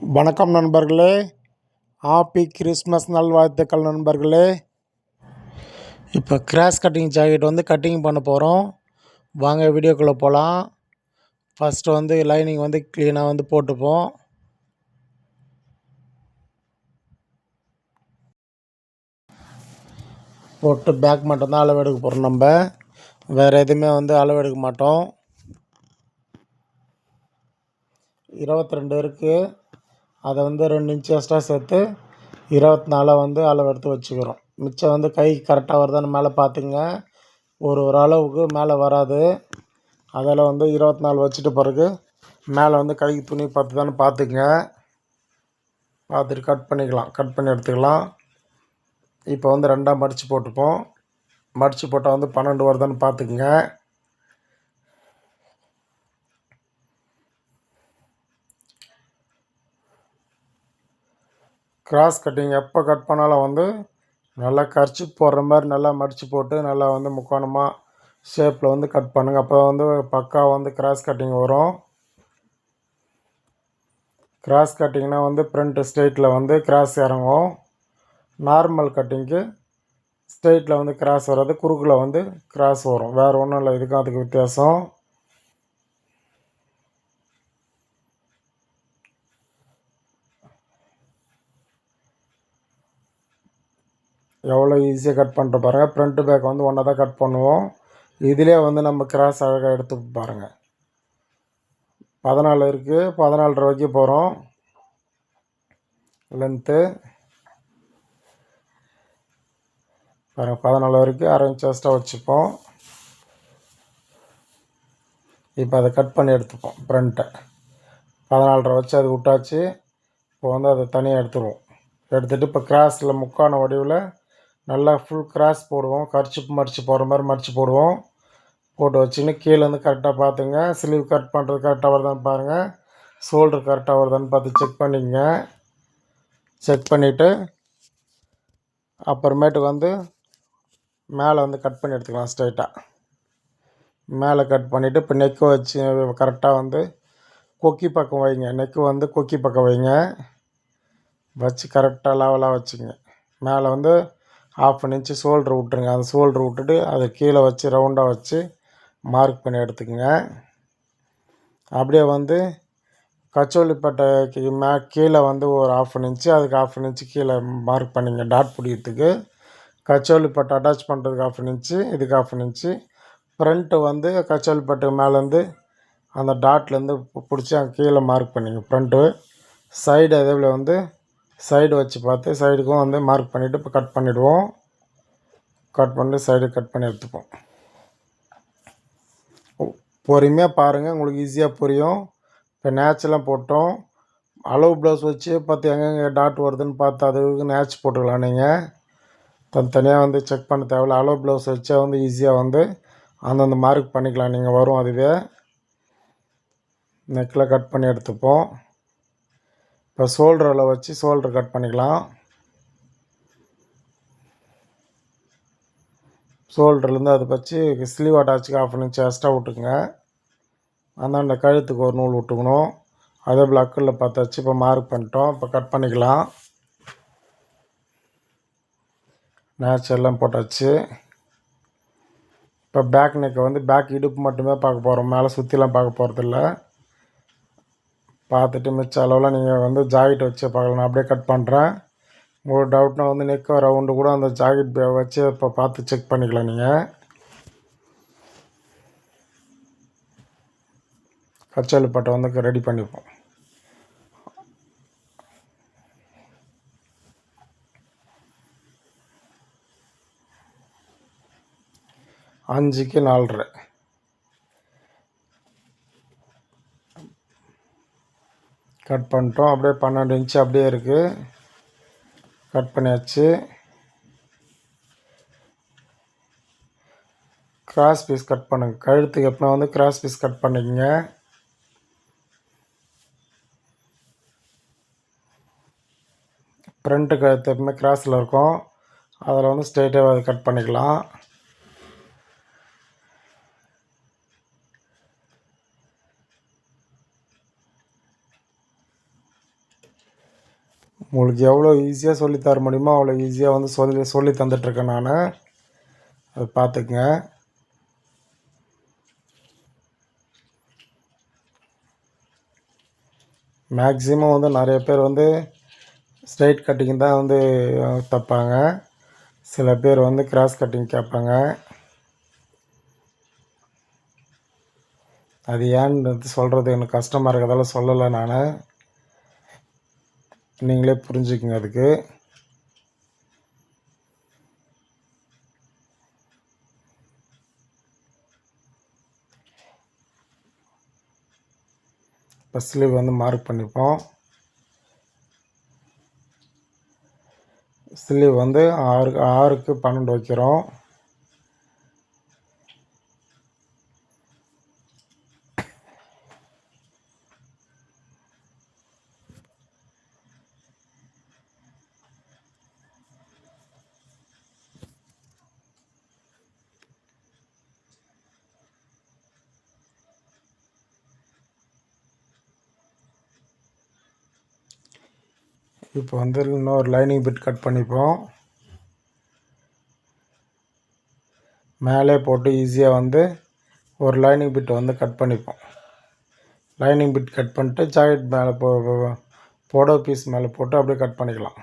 வணக்கம் நண்பர்களே. Happy Christmas நல்வாழ்த்துக்கள் நண்பர்களே. இப்போ கிராஸ் கட்டிங் ஜாக்கெட் வந்து கட்டிங் பண்ண போகிறோம் வாங்க வீடியோக்குள்ளே போகலாம் ஃபஸ்ட்டு வந்து லைனிங் வந்து க்ளீனாக வந்து போட்டுப்போம். போட்டு பேக் மட்டும்தான் அளவு எடுக்க போகிறோம் நம்ம. வேறு எதுவுமே வந்து அளவு எடுக்க மாட்டோம். இருபத்தி ரெண்டு இருக்குது அதை வந்து ரெண்டு இன்ச்சு எக்ஸ்ட்ரா சேர்த்து இருபத்தி நாலாக வந்து அளவு எடுத்து வச்சுக்கிறோம். மிச்சம் வந்து கை கரெக்டாக வருதான்னு மேலே பார்த்துங்க ஒரு ஒரு அளவுக்கு மேலே வராது. அதில் வந்து இருபத்தி நாலு வச்சுட்டு பிறகு மேலே வந்து கைக்கு துணி பார்த்து பார்த்துக்குங்க. பார்த்துட்டு கட் பண்ணிக்கலாம். கட் பண்ணி எடுத்துக்கலாம். இப்போ வந்து ரெண்டாக மடித்து போட்டுப்போம். மடித்து போட்டால் வந்து பன்னெண்டு வருதான்னு பார்த்துக்குங்க. கிராஸ் கட்டிங் எப்போ கட் பண்ணாலும் வந்து நல்லா கரிச்சி போடுற மாதிரி நல்லா மடித்து போட்டு நல்லா வந்து முக்கோணமாக ஷேப்பில் வந்து கட் பண்ணுங்கள் அப்போ வந்து பக்கா வந்து கிராஸ் கட்டிங் வரும். கிராஸ் கட்டிங்னா வந்து ஃப்ரண்ட்டு ஸ்ட்ரெயிட்டில் வந்து கிராஸ் இறங்கும். நார்மல் கட்டிங்க்கு ஸ்ட்ரெயிட்டில் வந்து கிராஸ் வராது குறுக்கில் வந்து கிராஸ் வரும். வேறு ஒன்றும் இல்லை இதுக்கும் அதுக்கு வித்தியாசம். எவ்வளோ ஈஸியாக கட் பண்ணிட்டு பாருங்கள் ஃப்ரண்ட்டு பேக் வந்து ஒன்றா தான் கட் பண்ணுவோம். இதிலே வந்து நம்ம கிராஸ் அழகாக எடுத்து பாருங்கள் பதினாலு இருக்குது பதினாலரை வைக்க போகிறோம் லென்த்து பாருங்கள் பதினாலு வரைக்கும் அரை இன்ச் எக்ஸ்ட்ரா வச்சுப்போம். இப்போ அதை கட் பண்ணி எடுத்துப்போம் ஃப்ரண்ட்டை பதினாலரை வச்சு அது விட்டாச்சு. இப்போ வந்து அதை தனியாக எடுத்துருவோம். எடுத்துகிட்டு இப்போ கிராஸில் முக்கான வடிவில் நல்லா ஃபுல் கிராஸ் போடுவோம். கர்ச்சிப் மடித்து போடுற மாதிரி மடித்து போடுவோம். போட்டு வச்சுன்னு கீழேருந்து கரெக்டாக பார்த்துங்க. ஸ்லீவ் கட் பண்ணுறது கரெக்டாக வருதான்னு பாருங்கள் ஷோல்டர் கரெக்டாக வருதான்னு பார்த்து செக் பண்ணிக்கங்க. செக் பண்ணிவிட்டு அப்புறமேட்டுக்கு வந்து மேலே வந்து கட் பண்ணி எடுத்துக்கலாம் ஸ்ட்ரைட்டாக மேலே கட் பண்ணிவிட்டு இப்போ நெக்கு வச்சு கரெக்டாக வந்து கொக்கி பக்கம் வைங்க. நெக்கு வந்து கொக்கி பக்கம் வைங்க. வச்சு கரெக்டாக லெவலாக வச்சுங்க மேலே வந்து ஆஃப் அன் இன்ச்சு ஷோல்ட்ரு விட்ருங்க அந்த ஷோல்ட்ரு விட்டுட்டு அதை கீழே வச்சு ரவுண்டாக வச்சு மார்க் பண்ணி எடுத்துக்கோங்க. அப்படியே வந்து கச்சோலிப்பட்டைக்கு மே கீழே வந்து ஒரு ஆஃப் அன் இன்ச்சு அதுக்கு ஆஃப் அன் இன்ச்சு கீழே மார்க் பண்ணிங்க. டாட் பிடிக்கிறதுக்கு. கச்சோலிப்பட்டை அட்டாச் பண்ணுறதுக்கு ஆஃப் அன் இன்ச்சு இதுக்கு ஆஃப் அன் இன்ச்சு ஃப்ரண்ட்டு வந்து கச்சோலிப்பட்டை மேலேருந்து அந்த டாட்லேருந்து பிடிச்சி அங்கே கீழே மார்க் பண்ணிங்க. ஃப்ரண்ட்டு சைடு அதே போல் வந்து சைடு வச்சு பார்த்து சைடுக்கும் வந்து மார்க் பண்ணிவிட்டு இப்போ கட் பண்ணிவிடுவோம் கட் பண்ணிட்டு சைடு கட் பண்ணி எடுத்துப்போம். பொறுமையாக பாருங்கள் உங்களுக்கு ஈஸியாக புரியும். இப்போ நேச்செலாம் போட்டோம். அளவு ப்ளவுஸ் வச்சு பார்த்து எங்கெங்கே டாட் வருதுன்னு பார்த்து அதுக்கு நேச் போட்டுக்கலாம் நீங்கள் தனித்தனியாக வந்து செக் பண்ண தேவையில்ல. அளவு ப்ளவுஸ் வச்சா வந்து ஈஸியாக வந்து அந்தந்த மார்க் பண்ணிக்கலாம். நீங்கள் வரும் அதுவே. நெக்கில் கட் பண்ணி எடுத்துப்போம். இப்போ ஷோல்டரில் வச்சு ஷோல்டர் கட் பண்ணிக்கலாம். ஷோல்டர்லேருந்து அதை வச்சு ஸ்லீவ் அட்டாச்சுக்கு ஆஃப் இன்ச் எக்ஸ்ட்ரா விட்டுக்குங்க அந்தாண்ட கழுத்துக்கு ஒரு நூல் விட்டுக்கணும். அதே போல் அக்கில் பார்த்து வச்சு இப்போ மார்க் பண்ணிட்டோம். இப்போ கட் பண்ணிக்கலாம். நேச்சர்லாம் போட்டாச்சு. இப்போ பேக் நெக்கை வந்து பேக் இடுப்பு மட்டுமே பார்க்க போகிறோம் மேலே சுற்றிலாம் பார்க்க போகிறதில்ல பார்த்துட்டு மிச்ச அளவில் நீங்கள் வந்து ஜாக்கெட் வச்சு பார்க்கலாம். நான் அப்படியே கட் பண்ணுறேன் உங்களுக்கு டவுட்னா வந்து நெக் ரவுண்டு கூட அந்த ஜாக்கெட் வச்சு இப்போ பார்த்து செக் பண்ணிக்கலாம் நீங்கள் கச்சோலி பட்டை வந்து ரெடி பண்ணிப்போம். அஞ்சுக்கு நாலரை. கட் பண்ணிட்டோம். அப்படியே பன்னெண்டு இன்ச்சு அப்படியே இருக்குது கட் பண்ணியாச்சு. கிராஸ் பீஸ் கட் பண்ணுங்க. கழுத்துக்கு எப்போ வந்து கிராஸ் பீஸ் கட் பண்ணிக்கங்க. ஃப்ரண்ட்டு கழுத்து எப்பவுமே கிராஸில் இருக்கும். அதில் வந்து ஸ்ட்ரெயிட்டாக கட் பண்ணிக்கலாம். உங்களுக்கு எவ்வளோ ஈஸியாக சொல்லி தர முடியுமோ அவ்வளோ ஈஸியாக வந்து சொல்லி சொல்லி தந்துட்டுருக்கேன் நான். அதை பார்த்துக்குங்க. மேக்ஸிமம் வந்து நிறைய பேர் வந்து ஸ்ட்ரைட் கட்டிங் தான் வந்து தைப்பாங்க. சில பேர் வந்து கிராஸ் கட்டிங் கேட்பாங்க. அது ஏன்னு சொல்கிறது எனக்கு கஷ்டமாக இருக்கிறதால சொல்லலை நான். நீங்களே புரிஞ்சுக்குங்க அதுக்கு. ஃபஸ்ட் ஸ்லீவ் வந்து மார்க் பண்ணிப்போம் ஸ்லீவ் வந்து ஆறு ஆறுக்கு பன்னெண்டு வைக்கிறோம். இப்போ வந்து இன்னொரு லைனிங் பிட் கட் பண்ணிப்போம். மேலே போட்டு ஈஸியாக வந்து ஒரு லைனிங் பிட் வந்து கட் பண்ணிப்போம். லைனிங் பிட் கட் பண்ணிட்டு ஜாக்கெட் மேலே போ போட பீஸ் மேலே போட்டு அப்படியே கட் பண்ணிக்கலாம்.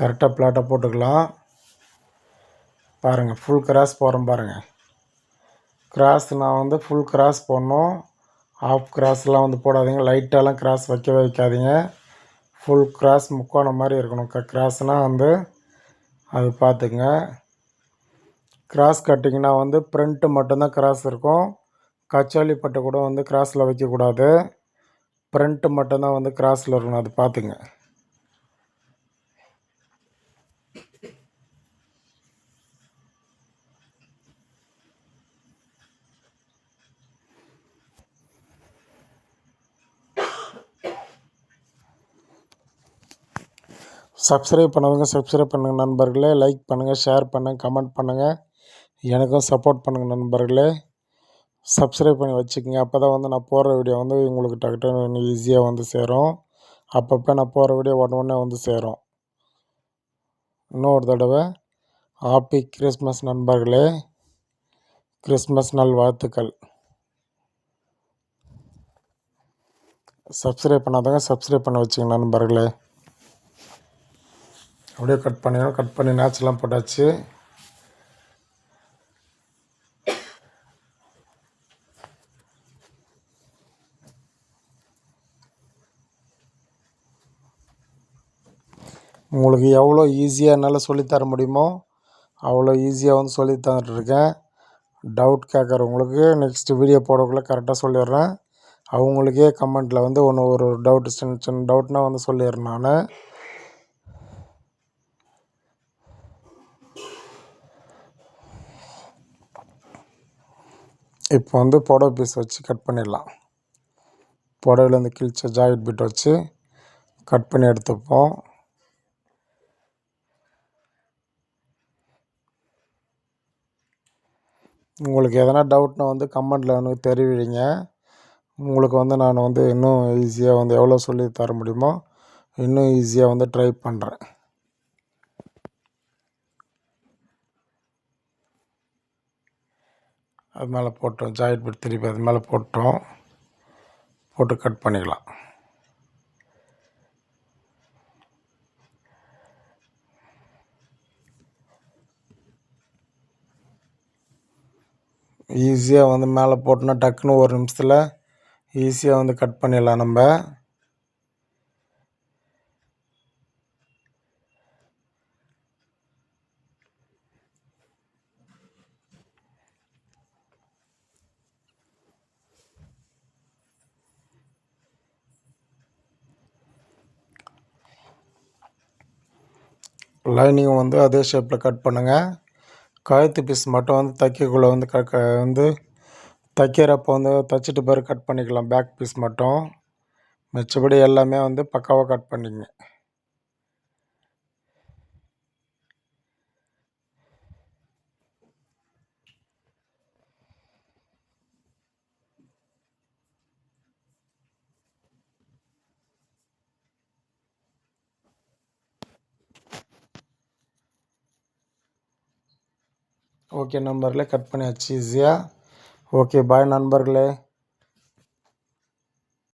கரெக்டாக பிளாட்டை போட்டுக்கலாம். பாருங்கள் ஃபுல் கிராஸ் போகிறோம் பாருங்கள் கிராஸ் நான் வந்து ஃபுல் கிராஸ் போடணும். ஆஃப் கிராஸ்லாம் வந்து போடாதீங்க. லைட்டாலாம் கிராஸ் வைக்கவே வைக்காதீங்க. ஃபுல் கிராஸ் முக்கோணம் மாதிரி இருக்கணும். க கிராஸ்னால் வந்து அது பார்த்துங்க கிராஸ் கட்டிங்கன்னா வந்து ப்ரிண்ட்டு மட்டும்தான் கிராஸ் இருக்கும். கச்சாலி பட்டு கூட வந்து கிராஸில் வைக்கக்கூடாது. ப்ரிண்ட்டு மட்டும்தான் வந்து கிராஸில் இருக்கணும். அது பார்த்துங்க சப்ஸ்கிரைப் பண்ணவங்க சப்ஸ்கிரைப் பண்ணுங்கள் நண்பர்களே. லைக் பண்ணுங்கள் ஷேர் பண்ணுங்கள் கமெண்ட் பண்ணுங்கள் எனக்கும் சப்போர்ட் பண்ணுங்கள் நண்பர்களே. சப்ஸ்கிரைப் பண்ணி வச்சுக்கோங்க. அப்போ தான் வந்து நான் போடுற வீடியோ வந்து உங்களுக்கு டக்கு டக்குன்னு ஈஸியாக வந்து சேரும். அப்பப்போ நான் போகிற வீடியோ உடனே உடனே வந்து சேரும். இன்னொரு தடவை. ஹாப்பி கிறிஸ்மஸ் நண்பர்களே. கிறிஸ்மஸ் நல் வாழ்த்துக்கள். சப்ஸ்கிரைப் பண்ணாதவங்க சப்ஸ்கிரைப் பண்ண வச்சுங்க நண்பர்களே. அப்படியே கட் பண்ணிடணும் கட் பண்ணி நேச்செலாம் போட்டாச்சு. உங்களுக்கு எவ்வளோ ஈஸியாக என்னால் சொல்லித்தர முடியுமோ அவ்வளோ ஈஸியாக வந்து சொல்லி தந்துட்டுருக்கேன். டவுட் கேட்குறவங்களுக்கு நெக்ஸ்ட்டு வீடியோ போடக்குள்ளே கரெக்டாக சொல்லிடுறேன். அவங்களுக்கே கமெண்ட்டில் வந்து ஒன்று ஒரு டவுட்டு சின்ன சின்ன டவுட்னால் வந்து சொல்லிடுறேன் நான். இப்போ வந்து புடவை பீஸ் வச்சு கட் பண்ணிடலாம். புடவையிலேருந்து கிழிச்ச ஜாக்கெட் பிட் வச்சு கட் பண்ணி எடுத்துப்போம். உங்களுக்கு எதனா டவுட்னா வந்து கமெண்டில் வந்து தெரிவிங்க. உங்களுக்கு வந்து நான் வந்து இன்னும் ஈஸியாக வந்து எவ்வளோ சொல்லி தர முடியுமோ இன்னும் ஈஸியாக வந்து ட்ரை பண்ணுறேன் அது மேலே போட்டோம் ஜாக்கெட் பிட் திருப்பி அது மேலே போட்டோம். போட்டு கட் பண்ணிக்கலாம். ஈஸியாக வந்து மேலே போட்டோன்னா டக்குன்னு ஒரு நிமிஷத்தில் ஈஸியாக வந்து கட் பண்ணிடலாம் நம்ம. லைனிங் வந்து அதே ஷேப்பில் கட் பண்ணுங்கள் கழுத்து பீஸ் மட்டும் வந்து தைக்கக்குள்ளே வந்து க க வந்து தைக்கிறப்போ வந்து தைச்சிட்டு பிறகு கட் பண்ணிக்கலாம். பேக் பீஸ் மட்டும். மிச்சபடி எல்லாமே வந்து பக்காவாக கட் பண்ணிக்கங்க ஓகே நண்பர்களே கட் பண்ணியாச்சு ஈஸியாக ஓகே பாய் நண்பர்களே.